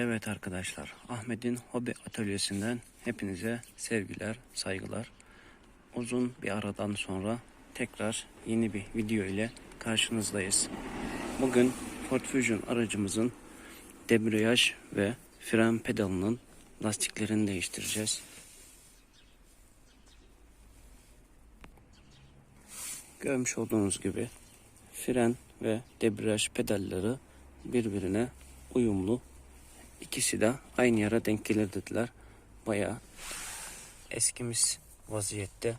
Evet arkadaşlar, Ahmet'in hobi atölyesinden hepinize sevgiler, saygılar. Uzun bir aradan sonra tekrar yeni bir video ile karşınızdayız. Bugün Ford Fusion aracımızın debriyaj ve fren pedalının lastiklerini değiştireceğiz. Görmüş olduğunuz gibi fren ve debriyaj pedalları birbirine uyumlu İkisi de aynı yere denk gelir dediler. Bayağı eskimiş vaziyette.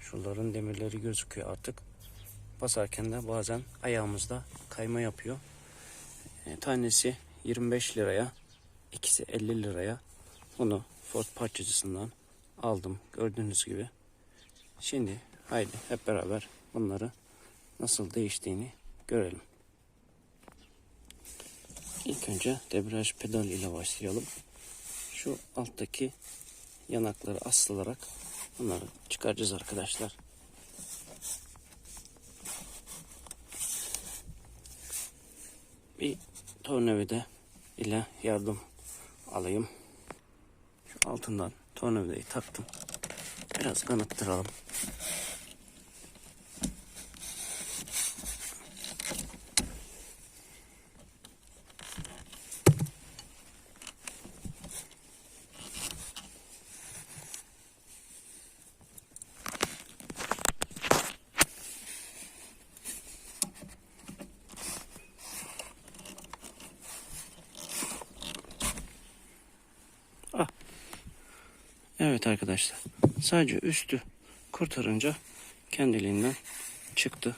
Şuraların demirleri gözüküyor artık. Basarken de bazen ayağımızda kayma yapıyor. E, tanesi 25 liraya, ikisi 50 liraya. Bunu Ford parçacısından aldım gördüğünüz gibi. Şimdi haydi hep beraber bunları nasıl değiştiğini görelim. İlk önce debriyaj pedal ile başlayalım. Şu alttaki yanakları asılarak bunları çıkaracağız arkadaşlar. Bir tornavida ile yardım alayım. Şu altından tornavidayı taktım. Biraz kanıttıralım. Evet arkadaşlar. Sadece üstü kurtarınca kendiliğinden çıktı.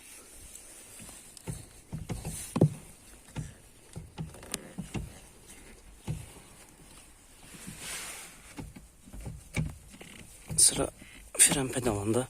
Sıra fren pedalında.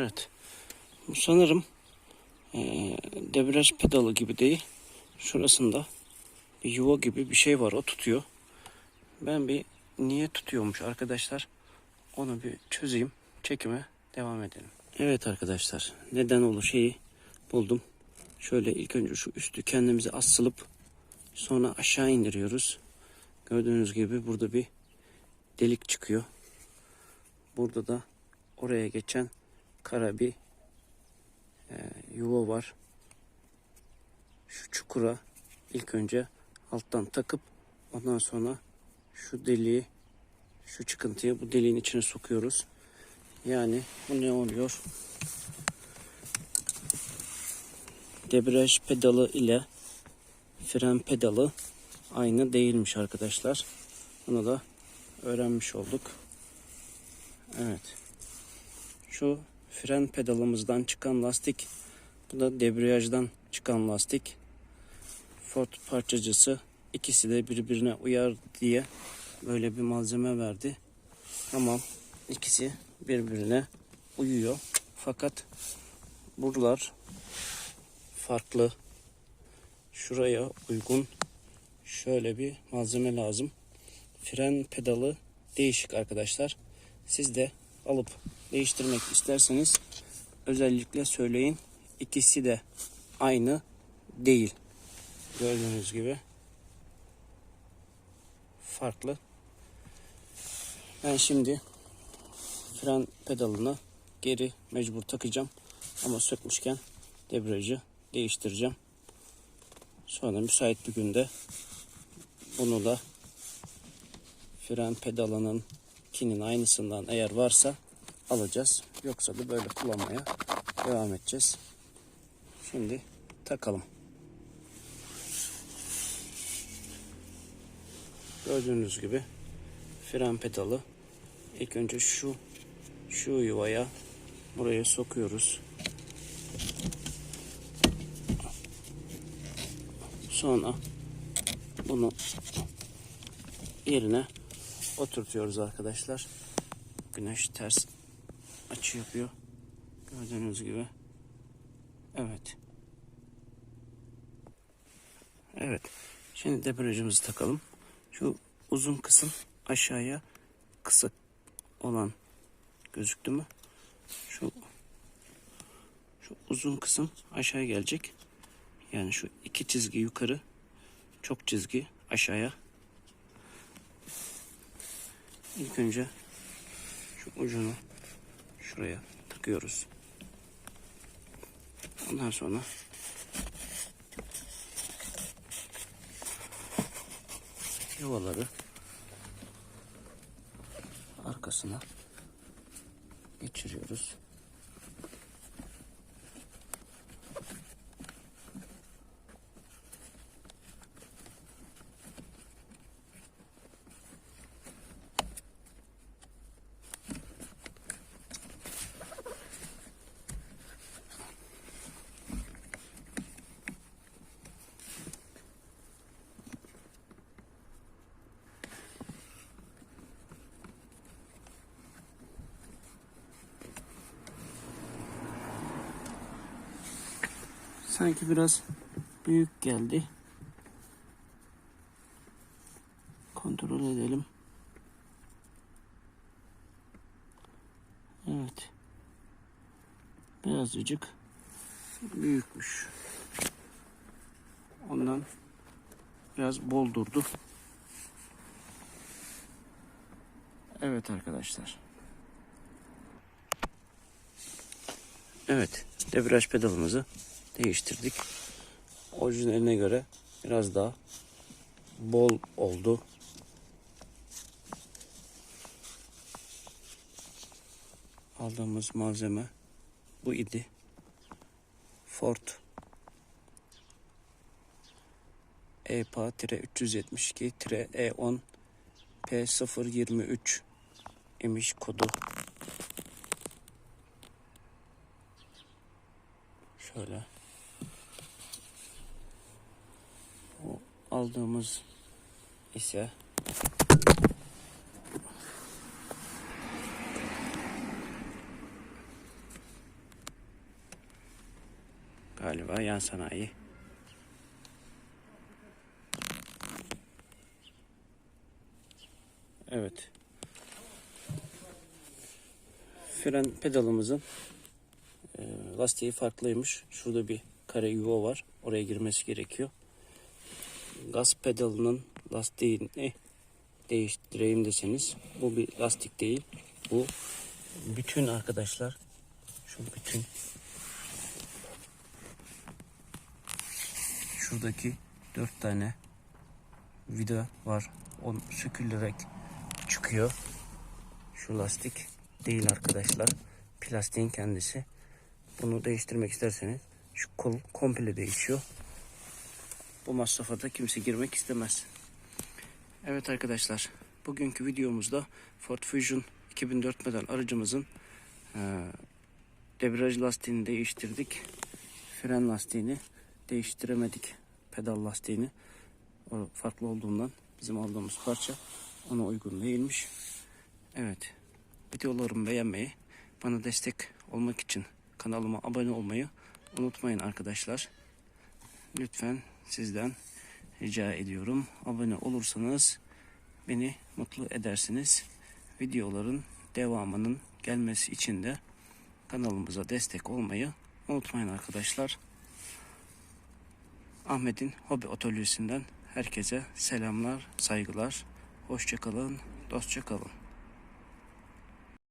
Evet. Bu sanırım eee debriyaj pedalı gibi değil. Şurasında bir yuva gibi bir şey var. O tutuyor. Ben bir niye tutuyormuş arkadaşlar onu bir çözeyim. Çekime devam edelim. Evet arkadaşlar neden olur şeyi buldum. Şöyle ilk önce şu üstü kendimize asılıp sonra aşağı indiriyoruz. Gördüğünüz gibi burada bir delik çıkıyor. Burada da oraya geçen kara bir e, yuva var. Şu çukura ilk önce alttan takıp ondan sonra şu deliği şu çıkıntıyı bu deliğin içine sokuyoruz. Yani bu ne oluyor? Debriyaj pedalı ile fren pedalı aynı değilmiş arkadaşlar. Bunu da öğrenmiş olduk. Evet. Şu fren pedalımızdan çıkan lastik. Bu da debriyajdan çıkan lastik. Ford parçacısı ikisi de birbirine uyar diye böyle bir malzeme verdi. Tamam. ikisi birbirine uyuyor. Fakat buralar farklı. Şuraya uygun şöyle bir malzeme lazım. Fren pedalı değişik arkadaşlar. Siz de alıp değiştirmek isterseniz özellikle söyleyin. İkisi de aynı değil. Gördüğünüz gibi farklı. Ben şimdi fren pedalını geri mecbur takacağım. Ama sökmüşken debriyajı değiştireceğim. Sonra müsait bir günde bunu da fren pedalının kinin aynısından eğer varsa alacağız. Yoksa da böyle kullanmaya devam edeceğiz. Şimdi takalım. Gördüğünüz gibi fren pedalı. İlk önce şu şu yuvaya buraya sokuyoruz. Sonra bunu yerine oturtuyoruz arkadaşlar. Güneş ters açı yapıyor. Gördüğünüz gibi. Evet. Evet. Şimdi debriyajımızı takalım. Şu uzun kısım aşağıya kısa olan gözüktü mü? Şu şu uzun kısım aşağıya gelecek. Yani şu iki çizgi yukarı, çok çizgi aşağıya. İlk önce şu ucunu şuraya takıyoruz. Ondan sonra yuvaları arkasına geçiriyoruz. Sanki biraz büyük geldi. Kontrol edelim. Evet. Birazcık büyükmüş. Ondan biraz bol durdu. Evet arkadaşlar. Evet. Debriyaj pedalımızı değiştirdik. Orijinaline göre biraz daha bol oldu. Aldığımız malzeme bu idi. Ford EPA-372-E10 P023 imiş kodu. Şöyle. O aldığımız ise galiba yan sanayi. Evet. Fren pedalımızın e, lastiği farklıymış. Şurada bir kare yuva var. Oraya girmesi gerekiyor. Gaz pedalının lastiğini değiştireyim deseniz bu bir lastik değil. Bu bütün arkadaşlar şu bütün şuradaki dört tane vida var. O sökülerek çıkıyor. Şu lastik değil arkadaşlar. Plastiğin kendisi. Bunu değiştirmek isterseniz şu kol komple değişiyor. Bu masrafa kimse girmek istemez. Evet arkadaşlar. Bugünkü videomuzda Ford Fusion 2004 model aracımızın e, debriyaj lastiğini değiştirdik. Fren lastiğini değiştiremedik. Pedal lastiğini. O farklı olduğundan bizim aldığımız parça ona uygun değilmiş. Evet. Videolarımı beğenmeyi, bana destek olmak için kanalıma abone olmayı unutmayın arkadaşlar. Lütfen sizden rica ediyorum. Abone olursanız beni mutlu edersiniz. Videoların devamının gelmesi için de kanalımıza destek olmayı unutmayın arkadaşlar. Ahmet'in hobi atölyesinden herkese selamlar, saygılar. Hoşçakalın, dostça kalın.